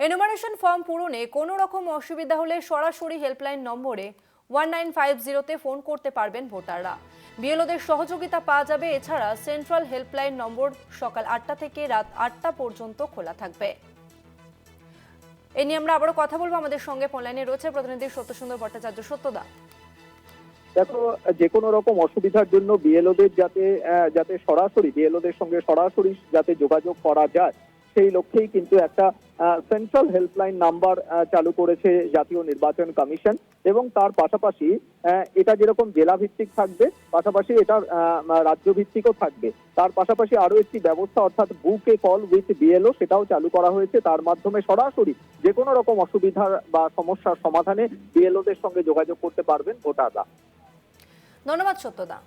Enumeration form পূরণে কোনো রকম অসুবিধা হলে সরাসরি হেল্পলাইন নম্বরে ওয়ান নাইন ফাইভ জিরোতে ফোন করতে পারবেন ভোটাররা। বিএলওদের সহযোগিতা পাওয়া যাবে, এছাড়া সেন্ট্রাল হেল্পলাইন নম্বর সকাল আটটা থেকে রাত আটটা পর্যন্ত খোলা থাকবে। এ নিয়ে আমরা আবারও কথা বলব আমাদের সঙ্গে। ফোনলাইনে রয়েছে প্রতিনিধি সত্যসুন্দর ভট্টাচার্য। সত্যদা। দেখো, যে কোনো রকম অসুবিধার জন্য বিএলওদের যাতে যাতে সরাসরি, বিএলওদের সঙ্গে সরাসরি যাতে যোগাযোগ করা যায় সেই লক্ষ্যেই কিন্তু একটা সেন্ট্রাল হেল্পলাইন নাম্বার চালু করেছে জাতীয় নির্বাচন কমিশন এবং তার পাশাপাশি এটা যেরকম জেলা ভিত্তিক থাকবে, পাশাপাশি এটা রাজ্য ভিত্তিকও থাকবে। তার পাশাপাশি আরও একটি ব্যবস্থা অর্থাৎ বুকে কল উইথ বিএলও সেটাও চালু করা হয়েছে। তার মাধ্যমে সরাসরি যে কোনো রকম অসুবিধার বা সমস্যার সমাধানে বিএলওদের সঙ্গে যোগাযোগ করতে পারবেন ভোটাররা। ধন্যবাদ সত্যদা।